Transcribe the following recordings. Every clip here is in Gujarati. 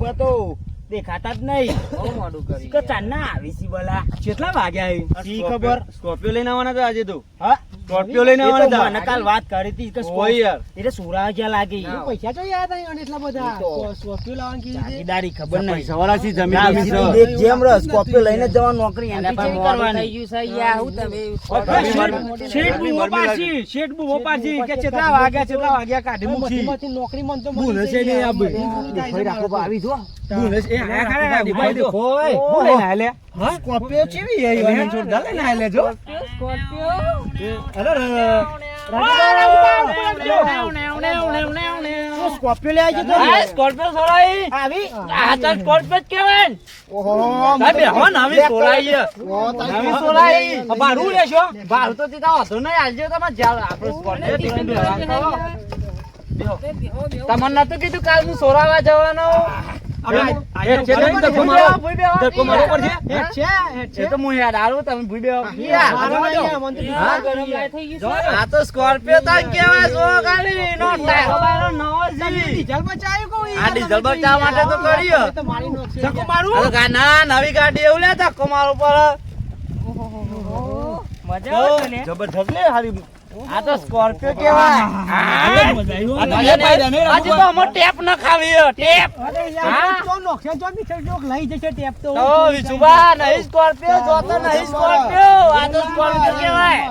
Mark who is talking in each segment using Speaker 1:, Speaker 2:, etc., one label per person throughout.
Speaker 1: ઊભા તો દેખાતા જ નહીં.
Speaker 2: બહુ મોડું કર્યું
Speaker 1: કે ચાંદના આવી સી બોલા
Speaker 3: કેટલા વાગ્યા છે?
Speaker 1: શી ખબર?
Speaker 3: સ્કોર્પિયો લઈને આવવાના તો આજે તો.
Speaker 1: હા?
Speaker 3: સ્કોર્પિયો લઈને આવવાના
Speaker 1: મને
Speaker 3: હતા.
Speaker 1: કાલ વાત કરી હતી કે
Speaker 3: ઓય યાર.
Speaker 1: એટલે સુરા ક્યાં લાગી
Speaker 4: પૈસા તો આવી અને એટલા બધા. સ્કોર્પિયો લાવવાની કીધી હતી.
Speaker 1: જાગીદારી ખબર નહીં.
Speaker 3: સવારાથી જમીન
Speaker 1: જેમ રસ સ્કોર્પિયો લઈને જ જવાનું નોકરી એને
Speaker 2: પણ
Speaker 1: કરવાની.
Speaker 2: થઈ ગયું છે યા હું તમે શેઠ
Speaker 3: બુ
Speaker 2: ઓપાસી
Speaker 3: શેઠ બુ ઓપાસી કે કેટલા વાગ્યા કેટલા વાગ્યા કાઢી મૂકી.
Speaker 4: નોકરી મન તો
Speaker 3: ભૂલે
Speaker 4: મળી
Speaker 3: છે નહીં આ ભાઈ.
Speaker 1: રાખો આવી જો
Speaker 3: એ
Speaker 1: લે?
Speaker 3: સ્કોર્પિયો ચેવી? એને જોરદાર લઈને આયા લે જો.
Speaker 2: સ્કોર્પિયો
Speaker 3: અરે,
Speaker 1: સ્કોર્પિયો લઈ આવી છે તો?
Speaker 2: આ સ્કોર્પિયો સોરાઈ
Speaker 1: આવી
Speaker 2: આ તો સ્કોર્પિયો જ કહેવાય ને.
Speaker 1: ઓહો
Speaker 3: સાહેબ, હો, નવી સોરાઈ.
Speaker 1: ઓ,
Speaker 3: નવી
Speaker 1: સોરાઈ.
Speaker 3: ભાડું લેશો?
Speaker 2: ભાડું તો દીધા વાંધો નહીં આલજો તમે જ્યાં આપણે સ્કોર્પિયો. તમને નતું કીધું કાલ હું સોરાવા જવાનો નો નવો ગાડી એવું લે ધક્કો મારો પર?
Speaker 3: જબરજસ્ત લે હારી.
Speaker 2: આ તો સ્કોર્પિયો
Speaker 3: નહીં
Speaker 2: આજે તો અમો ટેપ ન ખાવી ટેપ.
Speaker 4: લઈ જશે ટેપ તો.
Speaker 2: વિશુભા નહીં સ્કોર્પિયો જોતો નહીં સ્કોર્પિયો. આ તો સ્કોર્પિયો કહેવાય.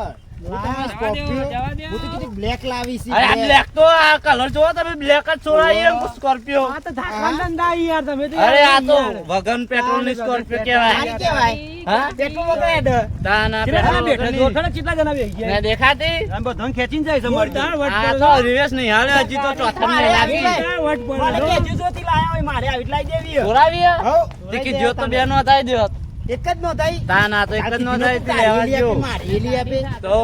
Speaker 1: Black લાવી છે,
Speaker 2: અરે બ્લેક તો આ કલર જોવો તમે બ્લેક જ છોડાય સ્કોર્પિયો
Speaker 4: આ તો ધંધા યાર, તમે
Speaker 2: અરે આ તો વગન પેટ્રોલની સ્કોર્પિયો
Speaker 1: સારી
Speaker 2: કહેવાય.
Speaker 1: કહેવાય.
Speaker 2: હા?
Speaker 1: પેટ્રોલ વગર હેડ.
Speaker 2: ના પેટ્રોલ
Speaker 3: કેટલા જણા બેસી ગયા?
Speaker 2: દેખાતી.
Speaker 3: આમ બધાને ખેંચીને જાય છે મારી
Speaker 2: આ તો રિવેશ નહીં હાલે હજી તો ચોથા
Speaker 1: મારે આવી
Speaker 2: લાગી.
Speaker 1: લાય. મારે કે લાયા હોય, મારે આવી જ દેવી.
Speaker 2: છોડાવી હે?
Speaker 1: હઉ.
Speaker 2: જો તો બે થાય દ્યો
Speaker 1: એક જ નો થાય.
Speaker 2: તા ના તો એક જ નો થાય તે લેવા
Speaker 1: તારી
Speaker 2: મારેલી
Speaker 1: આપે.
Speaker 2: તો?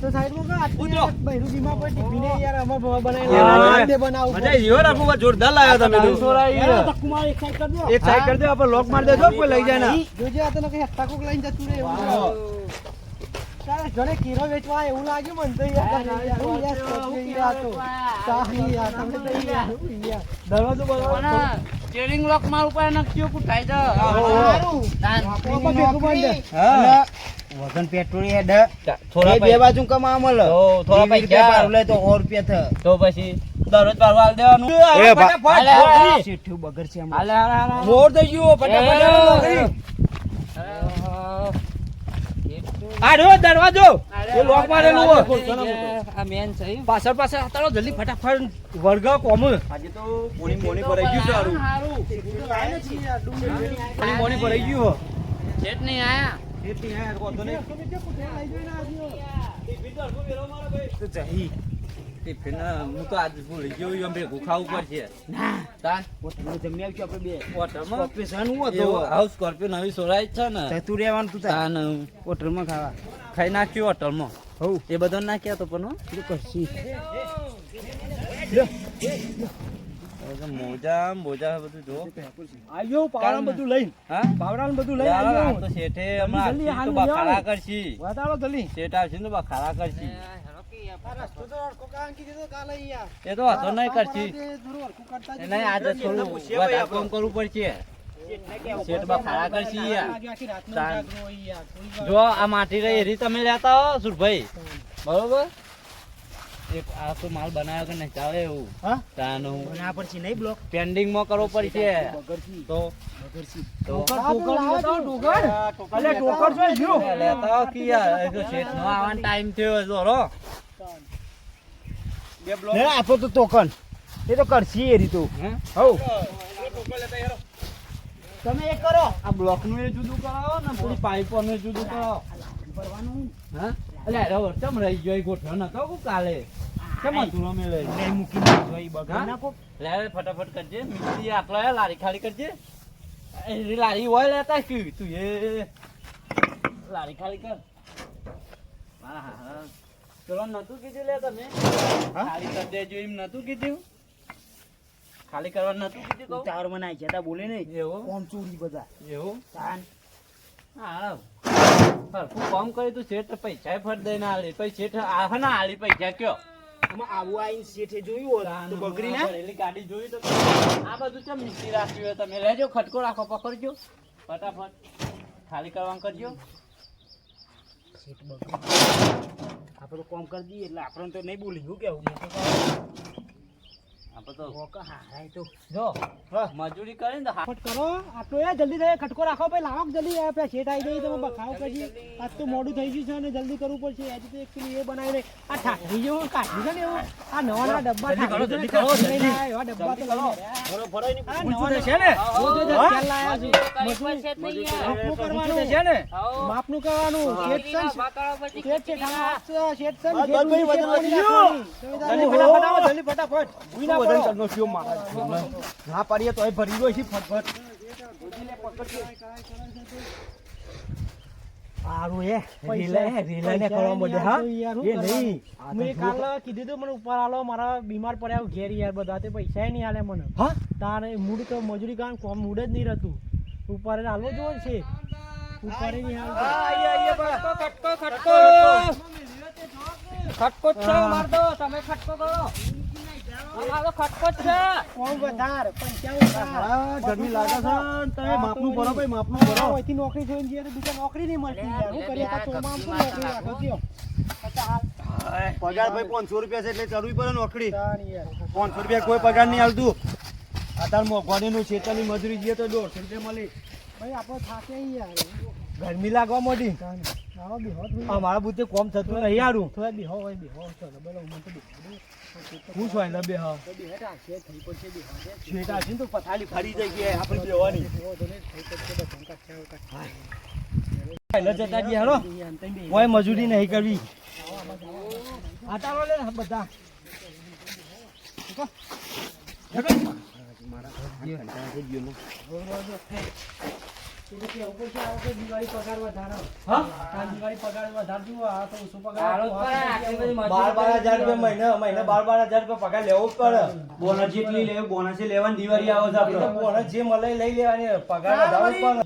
Speaker 4: તો સાઈડમાં કહો, આટલી યાર બૈરું બીમાર પડી, ટિફિને યાર અમારે ભવા બનાવી
Speaker 3: લેવા
Speaker 4: લેવાનું, બે બનાવવું
Speaker 3: મજા હો, રાખો, જોરદાર લાવ્યા તમે તો.
Speaker 4: યાર, ધક્કો એક સાઈડ કર દો.
Speaker 3: એક સાઈડ કર દો આપણે લોક મારી દેજો કોઈ લઈ જાય ના.
Speaker 4: જોજે આ તો નકર હત્તા કોક લઈને જતું રે એવું કેરો વેચવા એવું લાગ્યું મને તો યાર. દરવાજો બરાબર
Speaker 2: પણ સ્ટીયરિંગ લોકમાં ઉપર નક્કી કુટાઈ.
Speaker 4: બાપા
Speaker 3: હા.
Speaker 1: વજન પેટ્રોલ હેડ.
Speaker 2: થોડા
Speaker 1: બે બાજુ કમા મળ
Speaker 2: થોડા પૈસા.
Speaker 1: પાર લે તો સો રૂપિયા થ
Speaker 2: તો પછી દરરોજ પાર વાળ દેવાનું
Speaker 3: એ ફટાફટ
Speaker 2: હાલે.
Speaker 1: બગર છે આમાં.
Speaker 2: હાલે, હાલે, હાલે.
Speaker 3: મોર થઈ ગયું ફટાફટ. આ રહ્યો દરવાજો એ લોક મારેલું હોય.
Speaker 2: આ મેન છે
Speaker 3: પાછળ પાછળ હતાડો જલ્દી ફટાફટ વર્ગ કોમ આજે તો મોની મોણી ભરાઈ ગયું સારું મોની મોની ભરાઈ ગયું હો.
Speaker 2: શેઠ નહીં આયા
Speaker 3: જેટ નહીં આયા વાંધો નહીં. તો જઈ. ટિફિન, હું તો આજ ભૂલી ગયો એમ ભેગું ખાવું પડશે
Speaker 2: તાન.
Speaker 1: હોટલમાં જમી આવશું આપણે બે.
Speaker 3: હોટલમાં?
Speaker 1: સ્કોર્પિયો હું હતો.
Speaker 3: હાઉસ સ્કોર્પિયો નવી સોરાય છે ને.
Speaker 1: જતું રહેવાનું તું.
Speaker 3: તાન
Speaker 1: હોટલમાં ખાવા.
Speaker 3: ખાઈ નાખ્યું હોટલમાં.
Speaker 1: હઉ.
Speaker 3: એ બધો નાખ્યા તો પણ મોજા મોજા બધું જો.
Speaker 4: આવ્યો પાવડાને બધું લઈ
Speaker 3: હા?
Speaker 4: પાવડાને બધું
Speaker 3: લઈ
Speaker 4: આવ્યો.
Speaker 3: તો શેઠે હમણાં તો
Speaker 4: બખારા
Speaker 3: કરશી.
Speaker 4: વાતાડો જલ્દી.
Speaker 3: શેઠ આવશે ને તો બખાડા કરશી. એ તો વાંધો નહીં કરશી. નહીં આજે થોડું વધારે કામ કરવું પડશે. જો આ માટી રહી એરી તમે લેતા હો સુરભાઈ. બરોબર? એક આ તો માલ બનાવ્યો કે નહીં ચાલે એવું.
Speaker 1: હા?
Speaker 3: તાનું
Speaker 1: આ પછી નહીં બ્લોક
Speaker 3: પેન્ડિંગમાં કરવો પડશે. તો
Speaker 4: ટોકર લેતા આવો, ટોકર.
Speaker 3: અલે ટોકર છે જો લેતા હો એ તો શેઠ નો આવવાનો ટાઈમ થયો
Speaker 1: લે, આપો તો ટોકન એ તો કરશી એ રીતું
Speaker 3: હે?
Speaker 1: હઉ. તમે એ કરો.
Speaker 3: આ બ્લોકનું એ જુદું કરાવો ને પૂરી પાઇપો નું જુદું કરાવો. હા? એટલે અરે ચમ રહી ગયો ગોઠવ નતો કુ કાલે? ચમ અધૂરો મેં લઈ
Speaker 1: લે મૂકી નાખજો એ
Speaker 3: બગા?
Speaker 1: નાખો
Speaker 3: લે ફટાફટ કરજે. મિસ્ત્રી આટલો હે લારી ખાલી કરજે. એ લારી હોય લેતા કી તું. એ લારી ખાલી કર. હા હા. ચલો નતું કીધું લે તમે? ખાલી કરી દેજો એમ નતું કીધું? ખાલી કરવા નતું કીધું કહું?
Speaker 1: ઉતાવળમાં નાખ્યા તા બોલે નહીં.
Speaker 3: એવું?
Speaker 1: કોમ ચોરી બધા.
Speaker 3: એવું?
Speaker 1: તાન.
Speaker 3: હા સરખું કામ કરી તું? શેઠ પૈસા ફટ દઈને આલી પછી શેઠ આ ના આલી પૈસા કયો?
Speaker 1: આમાં આવું આવીને શેઠે જોયું તો બગડી ના?
Speaker 2: ગાડી જોઈ તો આ બધું ચમ મિસ્ત્રી રાખ્યું હોય? તમે લેજો ખટકો રાખો પકડજો. ફટાફટ. ખાલી કરવાનું કરજો.
Speaker 1: શેઠ બગડી આપણે કોમ કરી દઈએ એટલે આપણને તો નહીં બોલી હું કેવું મોટો
Speaker 2: આપણે તો
Speaker 1: તો હારાય તો
Speaker 2: જો મજૂરી કરે ને તો હા-
Speaker 4: ફટ કરો આટલો યાર જલ્દી થાય ખટકો રાખો ભાઈ લાવો જલ્દી યાર શેઠ આવી જાય તમે બખાવ કરજી આજ તો મોડું થઈ ગયું છે અને જલ્દી કરવું પડશે આજે તો એકચુઅલી એ બનાવી દે આ ઠાકરી જેવું કાઢ્યું છે ને એવું આ નવા નવા ડબ્બા ઠાકરી
Speaker 2: કરો,
Speaker 4: છે ને,
Speaker 2: જલ્દી કરો,
Speaker 4: કાઢી લઈને આવ્યા, એવા ડબ્બા તો લઈને
Speaker 1: ફરો ફરો એની
Speaker 4: આ
Speaker 1: ઊંચું ને
Speaker 4: હું તો જો લાયા છું. માપનું કરવાનું
Speaker 1: છે ને
Speaker 4: માપનું કરવાનું શેઠ છે શેઠ છે શેઠ છે ને,
Speaker 1: હા,
Speaker 4: શેઠ
Speaker 1: ભાઈ,
Speaker 4: શેઠ
Speaker 1: વજન
Speaker 4: શેઠ
Speaker 1: વધી
Speaker 4: શેઠ
Speaker 1: ગયું.
Speaker 4: જલ્દી ફટાફટ જલ્દી ફટાફટ ઉઈ ના
Speaker 1: વજન કરનો થયો મારા ના પાડીએ તોય ભરી ગયો છે ફટફટ
Speaker 4: સારું એ.
Speaker 1: રીલે, રીલે ને કરવા માંડે, હા? એ નહીં.
Speaker 4: મેં કાલે કીધું તું મને ઉપર આલો મારા બીમાર પડ્યા ઘેર યાર બધા તે પૈસા નહીં આલે મને.
Speaker 1: હા?
Speaker 4: તારે મૂડ તો મજૂરી કામ કોમ મૂડ જ નહીં રહેતું. ઉપર હાલવો જોવે છે. ઉપર નહીં.
Speaker 5: ખટકો જ છે મારતો તમે ખટકો કરો. અમારો ખટકો છે.
Speaker 4: કોમ વધાર પંચાવન
Speaker 1: હા, ગરમી લાગે છે. તમે માપનું ભરો ભાઈ માપનું ભરો.
Speaker 4: અહીંથી નોકરી જોઈને જઈએ તો બીજા નોકરી નહીં મળતી હું કરીએ કાં ચોમામાં શું નોકરી રાખો? કયો?
Speaker 1: પગાર ભાઈ પાંચસો રૂપિયા છે એટલે ચડવી પડે નોકરી. પાંચસો રૂપિયા કોઈ પગાર નહીં આવતું. અત્યારે મોંઘવારીનું ખેતરની મજૂરી જઈએ તો દોઢસો રૂપિયા મળે.
Speaker 4: ભાઈ આપણે થાકે
Speaker 1: ગરમી લાગવા
Speaker 4: મોટી.
Speaker 1: અમારા બુદ્ધે કોમ થતું નહીં હારું.
Speaker 4: થોડા બિહો હોય બિહો મને તો દે.
Speaker 1: હું છું એટલે બે હા
Speaker 4: દે.
Speaker 1: છે તો પથારી ફરી જઈ ગયા આપણે બેવાની. પહેલા જતા
Speaker 4: અંતે બેહો.
Speaker 1: કોઈ મજૂરી નહીં કરવી
Speaker 4: આટાડો લે બધા એટલે પગાર
Speaker 1: લેવો પડે. બોનસ જેટલી લેવું બોનસ લેવાની દિવાળી આવે છે બોનસ જે મળે લઈ લેવાની પગાર વધારવો પડે.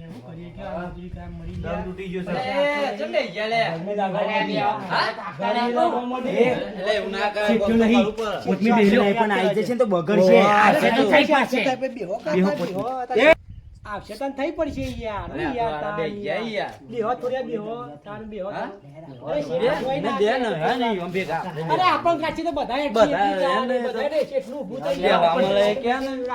Speaker 2: તો
Speaker 1: બગડશે. આવશે તો થઈ પડશે. બેહો પોતે.
Speaker 4: આવશે તને થઈ પડશે યાર હું યાર
Speaker 2: આપણા બે
Speaker 4: તારી
Speaker 2: ગયા
Speaker 4: યાર.
Speaker 2: યાર.
Speaker 4: બેહો થોડા બેહો તાર બેહો
Speaker 2: હા?
Speaker 4: અરે શેઠ
Speaker 2: બે?
Speaker 4: કોઈ
Speaker 2: ને
Speaker 4: ના
Speaker 2: બે
Speaker 4: કરે.
Speaker 2: ને, હે ને, એમ ભેગા.
Speaker 4: અરે આપણ કાચી તો બધા એક
Speaker 2: બધા
Speaker 4: શેઠની ચાલે,
Speaker 2: એને તો-
Speaker 4: બધા રે, ઊભું થઈ
Speaker 2: બે
Speaker 4: જાય.
Speaker 2: વામલે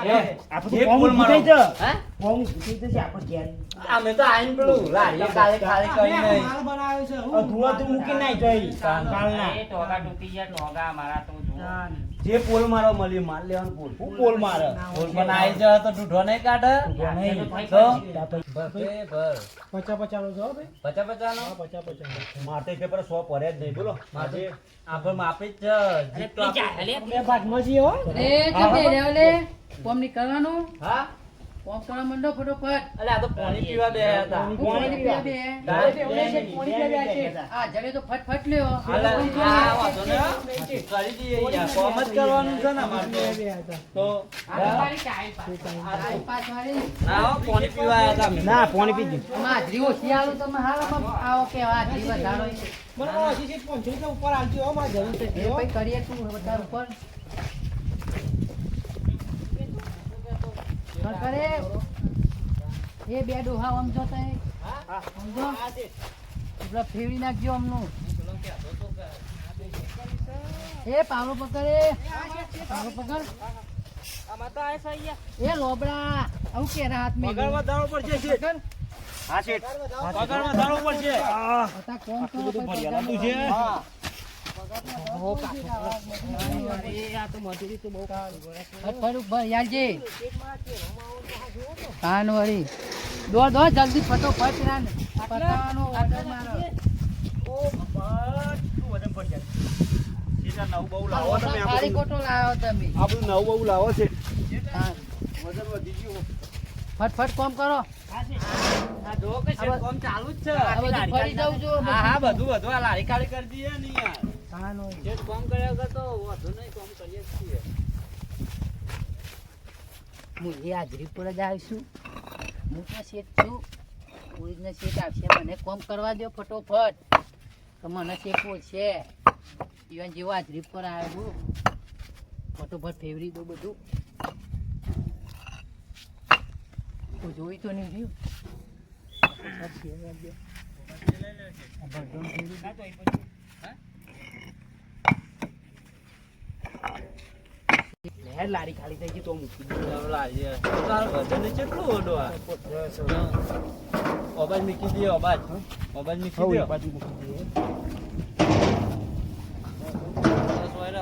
Speaker 2: ને?
Speaker 1: આપણે કોમ ઊભું થઈ જાય.
Speaker 2: હે?
Speaker 1: કોમ ઊભું થઈ જશે આપણે ઘેર.
Speaker 2: અમે તો આઈને પેલું લારીએ કાલે ખાલી કરી
Speaker 4: મેં માલ બનાવ્યો છે હું.
Speaker 1: ધુઆ તો મૂકી નાખ જોઈ. કાલના.
Speaker 5: એ ટોગા તૂટી ગયા, ટોગા મારા તો.
Speaker 1: જે પોલ મારો મળી માલ લેવાનો પોલ. હું પોલ મારે?
Speaker 2: પોલ પણ આઈ જાય તો ઢૂઢો નહીં કાઢે. તો ભર.
Speaker 4: પચા પચાનો જો ભાઈ
Speaker 2: પચા પચાનો
Speaker 4: હા? પચા પચાનો
Speaker 1: મારે પેપર સો પડે જ નહીં બોલો.
Speaker 2: માટે આપણે માપી જ છે. જીત તો આપણે-
Speaker 4: બે ભાગમાં
Speaker 6: અરે ચમ બે રહ્યા કોમની કરવાનું.
Speaker 2: હા?
Speaker 6: કોમ કરવા માંડો ફટોફટ?
Speaker 2: અલે આ તો પાણી પીવા બે હતા.
Speaker 6: પાણી પીવા બે
Speaker 2: દાળ
Speaker 6: ઓલે છે, પાણી પીવા બે છે. આ જડે તો ફટફટ લ્યો.
Speaker 2: આ વાંધો નહીં, કરી દઈએ યાર. કોમ જ કરવાનું છે ને તો.
Speaker 6: આ મારી પાસ.
Speaker 2: હો, પાણી પીવા હતા
Speaker 1: ના પાણી પી દીધું
Speaker 6: ઓછી આલો તમે આવો કે.
Speaker 4: મને છે ઉપર આવજો હો જરૂર છે.
Speaker 6: ભાઈ કરીએ તું વધાર ઉપર. હા, કરે એ બે ડોહા આમ જો સમજો? પેલા ફેરવી નાખજો અમનું એ પાવલો પકડે એ. પાવલો પકડ. એ લોબડા. આવું કે હાથ મેં
Speaker 1: શેઠ. હા શેઠ. આ, બધું
Speaker 6: પછી
Speaker 1: ભરિયાલાતું છે.
Speaker 6: ફટ જલ્દી ફટોફટ.
Speaker 1: શેઠ, બહુ લાવો છે
Speaker 6: ફટફટ કોમ કરો
Speaker 2: આ ચાલુ જ છે. હા બધું બધું આ લારી કાળી કરી દઈએ ને યાર
Speaker 6: કાન
Speaker 2: જે કોમ કર્યા વગર તો વાંધો નહીં કોમ કરીએ છીએ.
Speaker 6: હું એ હાજરી પર જ આવીશું હું તો શેઠ છું. કોઈને શેઠ આવશે મને કોમ કરવા દો ફટોફટ. તો મને શેખવું છે ઈવન જેવો હાજરી પર આવ્યું ફટોફટ ફેવરી દો બધું. કોઈ જોઈ તો નહીં રહ્યું
Speaker 4: લારી ખાલી થઈ ગઈ તો મૂકી
Speaker 3: દઉં. તારો વજન કેટલું ઓડો આ? અબાજ મૂકી દે અબાજ અબાજ મૂકી દે.
Speaker 4: એક મૂકી.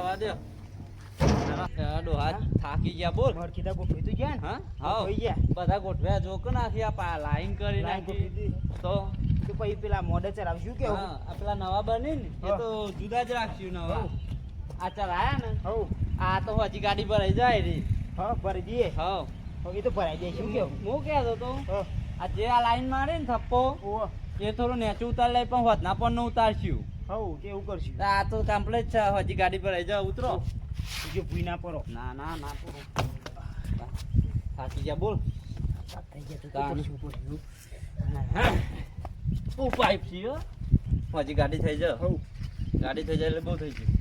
Speaker 3: બસ દે. થાકી ગયા બોલ.
Speaker 4: મરખીતા ગોઠવી તો ગયા
Speaker 3: હા? હા. બધા ગોઠવ્યા જો કે નાખી આ પા લાઈન કરી નાખી. તો?
Speaker 4: તો પછી પેલા મોડે ચરાવશું કે
Speaker 3: હા પેલા નવા બની ને એ તો જુદા જ રાખશું નવા. આ ચલાયા ને. આ તો હજી ગાડી ભરાઈ જાય રે
Speaker 4: હા, ભરી દઈએ.
Speaker 3: હા
Speaker 4: હવે એ તો ભરાઈ જાય શું કેવું?
Speaker 3: હું કહેતો તો. આ જે આ લાઈન મારે ને થપ્પો. એ થોડું નેચું ઉતાર લઈ પણ હોતના પણ ન ઉતારશું
Speaker 4: હઉ, કે એવું કરશું.
Speaker 3: આ તો કમ્પ્લીટ છે હજી ગાડી ભરાઈ જાય ઉતરો
Speaker 4: બીજું ભૂઈ ના પડો.
Speaker 3: ના ના ના પડો થાકી ગયા બોલ
Speaker 4: થઈ ગયા તો
Speaker 3: તાણ.
Speaker 4: શું કરશું, કરશું.
Speaker 3: પાઇપ છે હો. હજી ગાડી થઈ જાય. ગાડી થઈ જાય એટલે બહુ થઈ ગયું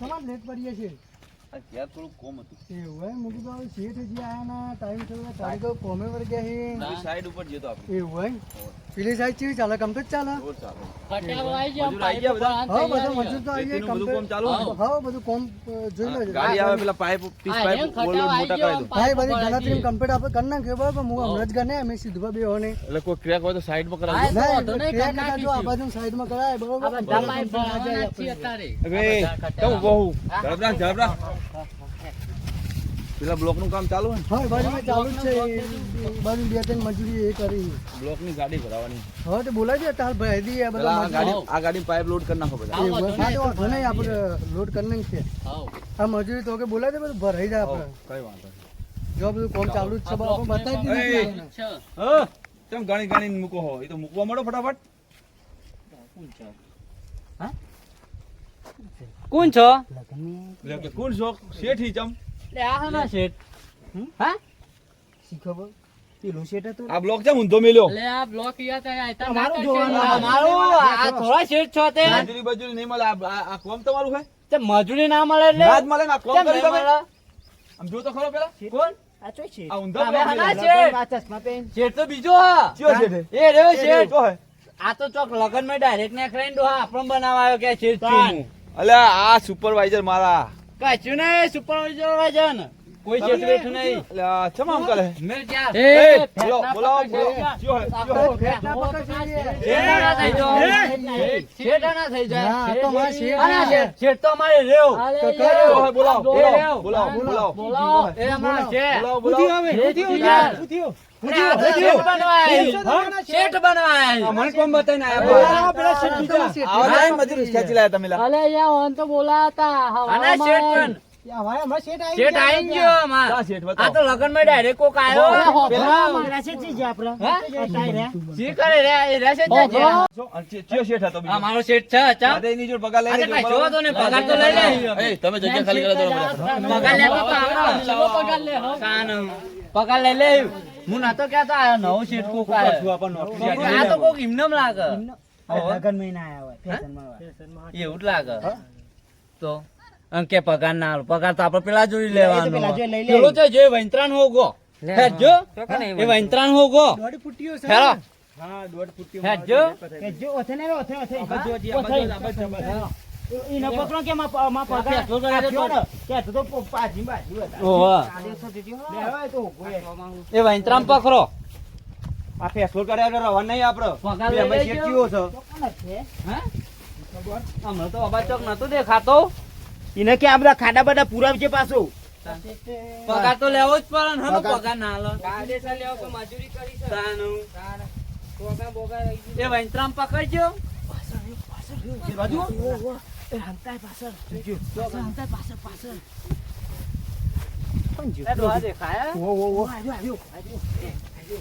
Speaker 7: તમારે લેટ પડીએ છીએ
Speaker 3: અત્યારે થોડું કોમ હતું.
Speaker 7: એવું એમ? મૂકી દો શેઠ હજી આયા ના ટાઈમ થયો તારીખો કોમે વર ગયા છે
Speaker 3: સાઈડ ઉપર જતો આપણે.
Speaker 7: એવું એમ? પેલી સાઈડ ચેવી ચાલે? કમ્પ્લીટ ચાલે.
Speaker 6: ફટાફટ આવી જાઓ,
Speaker 3: મજૂર ગયા બધા?
Speaker 7: હા બધા મજૂર તો આવી
Speaker 3: ખેતીનું બધું કામ ચાલુ
Speaker 7: હા બધું કોમ જોઈ લેજો
Speaker 3: ગાડી આવે પેલા પાઇપ પીસ પાઇપ
Speaker 6: એમ ખટાવ
Speaker 3: ઓવરલોડ
Speaker 6: આવી
Speaker 3: મોટા કરી દો
Speaker 7: ભાઈ બધી ગણતરી કમ્પ્લીટ આપણે કરી નાખ્યો બરાબર? હું હમણાં જ અમે બે હોને
Speaker 3: એટલે કોઈ ક્રેક હોય તો
Speaker 6: તો નહીં,
Speaker 7: ક્રેક જો આ કરાય બરોબર? જાય
Speaker 6: જ. અત્યારે.
Speaker 3: હવે બહુ પેલા બ્લોકનું કામ ચાલુ હોય
Speaker 7: હા ચાલુ જ છે. એ બાજુ બે ત્રણ મજૂરી એ કરી.
Speaker 3: બ્લોકની ગાડી ભરાવાની.
Speaker 7: હવે તો બોલાય છે તાલ ભરાઈ દઈએ આ બધા
Speaker 3: ગાડી આ ગાડી પાઇપ લોડ કરી નાખો બધા.
Speaker 7: ભલે. હા, આપણે લોડ કરી નાખીએ.
Speaker 6: હાઉ.
Speaker 7: આ મજૂરી તો કે બોલાય છે બધું ભરાઈ જાય આપણે.
Speaker 3: કઈ વાંધો
Speaker 7: જો બધું કોમ ચાલુ જ છે બાપા બતાવી દીધું છે.
Speaker 6: છે.
Speaker 3: હા કેમ ગાણી ગાણી મૂકો હો? એ તો મૂકવા મળો ફટાફટ.
Speaker 2: કોણ છો?
Speaker 3: કોણ છો? શેઠી ચમ.
Speaker 2: લે આ હના શેઠ. હા?
Speaker 4: શી ખબર? પેલું શેઠ હતું. ને?
Speaker 3: આ બ્લોક ચમ ઊંધો મેલ્યો.
Speaker 6: લે આ બ્લોક યા તો આયતા
Speaker 4: અમારું જોવાનું.
Speaker 2: અમારું આ થોડા શેઠ છો તે.
Speaker 3: મજૂરી બજૂરી નહીં મળે આ- આ આ કોમ તમારું છે?
Speaker 2: તે મજૂરી ના મળે એટલે
Speaker 3: ના જ મળે ને આ કોમ કરી તમે? આમ જો તો ખરો પેલા.
Speaker 2: કોણ?
Speaker 4: આ ચોય શેઠ.
Speaker 3: આ ઊંધો
Speaker 2: હના શેઠ?
Speaker 4: આ ચશ્મા પહેરીને.
Speaker 2: શેઠ તો બીજો હા.
Speaker 3: ચિયો શેઠ.
Speaker 2: એ રહ્યો શેઠ. આ તો ચોક લગનમાં ડાયરેક્ટ ને ખરાઈને ડોહા આપણને બનાવવા કે શેઠ છું
Speaker 3: અલ્યા આ સુપરવાઇઝર મારા.
Speaker 2: કશું નહીં સુપરવાઇઝર વાજન કોઈ જેટ બેઠ નહીં.
Speaker 3: ચમ આમ કરે?
Speaker 2: મેં જા
Speaker 3: એ બોલો બોલો જો જો હે?
Speaker 7: ના
Speaker 2: થઈ જાય.
Speaker 7: આ તો માં શેઠ
Speaker 2: આના
Speaker 7: છે.
Speaker 2: શેઠ તો મારે રેવ.
Speaker 3: હે? બોલાવો બોલાવો. બોલાવો બોલાવો
Speaker 2: બોલાવો એ અમારા શેઠ.
Speaker 4: ઉઠી
Speaker 3: બોલાવો.
Speaker 2: શેઠ
Speaker 4: ઉઠી ઉઠી, ઉઠી.
Speaker 2: અને આ બનવાય.
Speaker 4: હા?
Speaker 2: શેઠ બનવાય.
Speaker 3: મને કોમ બતાઈને
Speaker 4: આ પેલા શેઠ બીજા.
Speaker 3: આવા જાય ખેંચી લાયા તમે
Speaker 6: અલે યાર ઓન તો બોલાતા
Speaker 2: શેઠ
Speaker 4: શેઠ આવી ગયા.
Speaker 2: આ તો લગનમાં ડાયરેક્ટ કોક આવ્યો.
Speaker 4: જે.
Speaker 2: હા? કરે રે જ
Speaker 3: શેઠ હતો બીજો?
Speaker 2: મારો શેઠ છે ચા.
Speaker 3: એની પગાર લઈ
Speaker 2: લે તો ને પગાર તો લઈ લે.
Speaker 3: એ, તમે જગ્યા ખાલી કરા દો
Speaker 2: પગાર લેતો તો આવડો.
Speaker 6: ચલો પગાર લે હો.
Speaker 2: કાન. પગાર લઈ લે હું નતો કહેતો આ નવો શેઠ કોક આવ્યો. આ તો કોક ઇમનમ લાગે.
Speaker 4: લગન મહિના આવ્યા હોય, ફેશનમાં હોય.
Speaker 2: એવું જ લાગે. તો? અંકે કે પગાર ના આલો. પગાર તો આપડે પેલા જોઈ લેવાનો.
Speaker 4: પેલા જોઈ લઈ
Speaker 2: પેલો તો જો વૈંત્રાણ હોગો હેજો એ વૈંત્રાણ? હોગો
Speaker 4: દોઢ ફૂટ્યો છે.
Speaker 2: હેલો.
Speaker 4: હા, દોઢ.
Speaker 2: હેજો
Speaker 4: ઓથે ને, ઓથે, ઓથે. પકડો કે માં- પગાર?
Speaker 2: તો.
Speaker 4: કે તો બાજી હતા.
Speaker 2: એ પકડો.
Speaker 1: આ ફેસલો કર્યા રવા નહીં આપડે.
Speaker 2: પગાર લઈ લેજો.
Speaker 1: છે.
Speaker 4: કોણ છે?
Speaker 2: હે? હમણાં તો અબાજ નતો દેખાતો.
Speaker 4: એને કે આ બધા ખાડા બધા પુરાવજે પાછું
Speaker 2: પગાર તો લેવો જ પડે ને
Speaker 4: પગાર.
Speaker 2: ના લો તાનું. એ વૈંત્રાણ પકડજો
Speaker 4: એ બાજુ? એ હંતાય પાછળ. જોજો. પાછળ હંતાય પાછળ, પાછળ. કોણ
Speaker 2: એ
Speaker 4: જ્યો?
Speaker 2: ડોહા દેખાય
Speaker 4: ઓ, ઓ, ઓ. આવ્યો, આવ્યો, આવ્યો.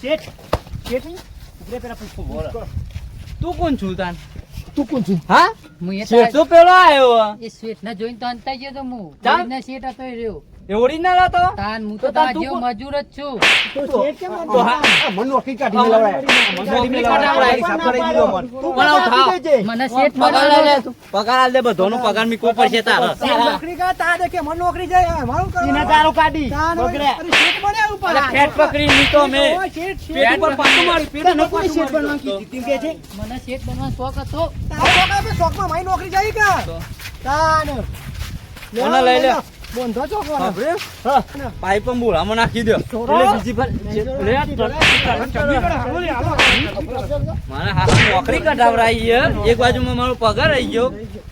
Speaker 4: શેઠ, શેઠ પેલા પૂછ- પૂછ
Speaker 2: તું કોણ છું તાન
Speaker 7: તું કોણ છું?
Speaker 2: હા?
Speaker 6: હું એ
Speaker 2: શેઠ તો પેલો આવ્યો
Speaker 6: એ શેઠને જોઈને તો અંતાઈ ગયો તો હું. શેઠ હતો એ રહ્યો.
Speaker 2: એ ઓરિજિનલ હતો?
Speaker 6: તાન હું
Speaker 2: તો
Speaker 6: તો
Speaker 2: તાર
Speaker 6: તારા
Speaker 2: તું
Speaker 6: જેવો
Speaker 2: કોણ?
Speaker 6: મજૂર જ છું.
Speaker 4: તો છે કેમ
Speaker 2: તો હા
Speaker 7: આ કાઢી નોકરી કાઢી મેળવાય
Speaker 2: નોકરી
Speaker 1: સાફ કરી દીધો મન
Speaker 2: તું મને આવું
Speaker 6: મને શેઠ
Speaker 2: પગાર લે. પગાર આલે દે બધોનો પગાર મી કોપર છે તાર.
Speaker 4: નોકરી કા તા દે કે મન નોકરી જાય મારું કરો.
Speaker 1: ઇને તારો કાઢી.
Speaker 4: અરે શેઠ બન્યા ઉપર.
Speaker 2: શેઠ પકડી ની તો
Speaker 4: મે શેઠ,
Speaker 2: પર પાટું મારી પેટ નો
Speaker 4: કોઈ શેઠ
Speaker 2: બનવા
Speaker 4: બનવાનું કીધું? કે છે?
Speaker 6: મને શેઠ બનવા શોખ હતો.
Speaker 4: તારો શોખમાં મારી નોકરી જાય કા. તાન.
Speaker 2: મને લઈ લે?
Speaker 4: બોંધો છો કોને?
Speaker 2: સાંભળ્યું? હા. પાઇપ પણ બોલામાં નાખી દો
Speaker 4: છોરો.
Speaker 2: એટલે બીજી ફર- લે, મારે હા નોકરી કઢાવરાઈ છે એક બાજુમાં મારો પગાર આવી ગયો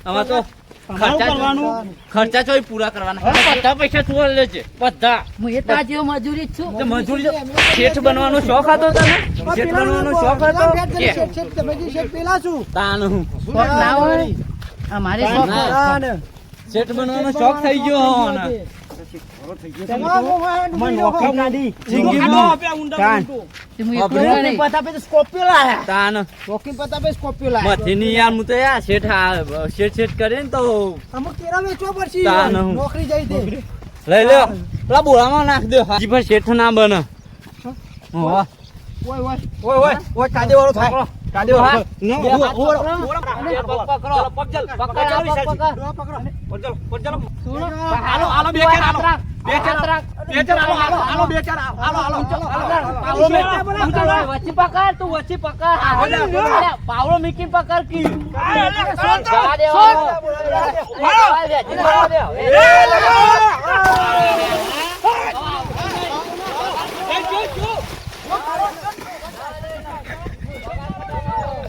Speaker 2: આમાં તો ખર્ચા
Speaker 1: કરવાનું?
Speaker 2: ખર્ચા ચોય પૂરા કરવાના બધા પૈસા તું લે છે બધા
Speaker 6: હું એ તારા મજૂરી જ છું
Speaker 2: મજૂરી શેઠ બનવાનો શોખ હતો તને શેઠ બનવાનો શોખ હતો
Speaker 4: પેલા છું
Speaker 2: તાન હું
Speaker 6: ના હોય આ મારે શોખ
Speaker 2: ના.
Speaker 6: છે.
Speaker 4: તાન.
Speaker 2: શેઠ બનવાનો શોખ થઈ ગયો બોળામાં નાખ દે. હજી પર શેઠ ના બને.
Speaker 4: ઓય, ઓય.
Speaker 1: ઓય ઓય. ઓય વાળો થાય. કાંદે
Speaker 2: હા. પકડો. પકડો. પકડ, પકડ.
Speaker 1: હાલો, હાલો, બે ચાર હાલો. બે ચાર. બે ચાર હાલો, હાલો, હાલો, બે ચાર હાલો, હાલો, હાલો, હાલો.
Speaker 2: વચ્ચે પકડ તું વચ્ચે પકડ. પાવડો મીકી પકડ કી. જવા દે. જવા દે, જવા દે, હવે.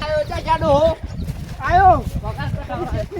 Speaker 2: આવ્યો છે જાડો.
Speaker 4: આયો.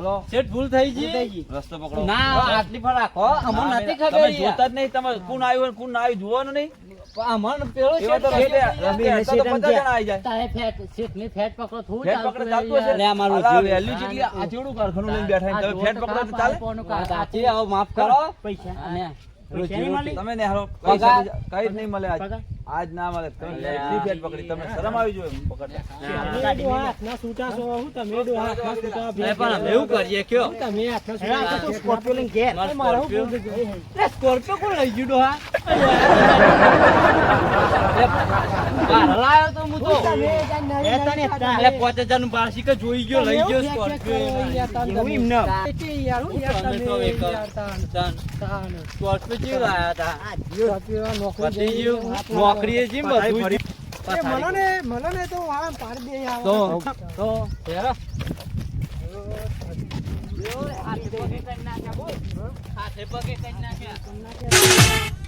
Speaker 4: પીવાનું. શેઠ
Speaker 2: ભૂલ થઈ ગઈ?
Speaker 3: રસ્તો પકડો.
Speaker 2: ના આટલી પર રાખો. અમને નથી ખબર
Speaker 3: તમે જોતા જ નહીં. તમે કોણ આવ્યું કોણ ના આવ્યું જોવાનું નહીં.
Speaker 2: અમને પેલો શેઠ
Speaker 3: આવી જાય.
Speaker 6: તારે ફેટ ફેટ પકડો થોડું ચાલતું
Speaker 3: જેટલી આ કારખાનું લઈને બેઠા તમે ફેટ પકડો તો ચાલે.
Speaker 2: સાચી, માફ કરો.
Speaker 4: પૈસા.
Speaker 2: અને
Speaker 3: રોજી
Speaker 2: નહીં
Speaker 3: રોટી.
Speaker 2: મળી?
Speaker 3: તમે ને હારો કઈ જ નહીં મળે આજ. આજ ના મળે તમે એટલી ફેટ પકડી. તમે શરમ આવી જોઈએ પકડતા.
Speaker 4: તમે છૂટા છો, હું તમે ડોહા હાથના છૂટા
Speaker 2: લે, પણ એવું કરીએ કયો?
Speaker 4: તમે છૂટા. તો સ્કોર્પિયો લઈને ઘેર.
Speaker 2: મારો કોણ લઈ ગયું લે, બહાર તો હું તો.
Speaker 4: તમે જાણ નાની નાની ખાતા.
Speaker 2: લે, પાંચ હજારનું બારસી કે જોઈ ગયો લઈ ગયો સ્કોર્પિયો
Speaker 4: ક્યાં ક્યાં કરો યાર, તાન.
Speaker 2: એવું
Speaker 4: તમે.
Speaker 2: એમને.
Speaker 4: એટલે યાર, હું યાર
Speaker 2: તમે તો
Speaker 4: તમે
Speaker 2: એક
Speaker 4: યાર, તાન,
Speaker 2: તાન,
Speaker 4: તાન.
Speaker 2: સ્કોર્પિયો ચેવું લાયા તા?
Speaker 4: નોકરી
Speaker 2: પતી
Speaker 4: જઈ
Speaker 2: ગયું.
Speaker 4: હાથ
Speaker 2: નોકરીએ જીમ બધું
Speaker 4: એ મને ને મને ને તો આ પાડી દે
Speaker 2: તો તો હેરો હાથે પગે કરી નાખ્યા બોલ. હાથે પગે કરી નાખ્યા.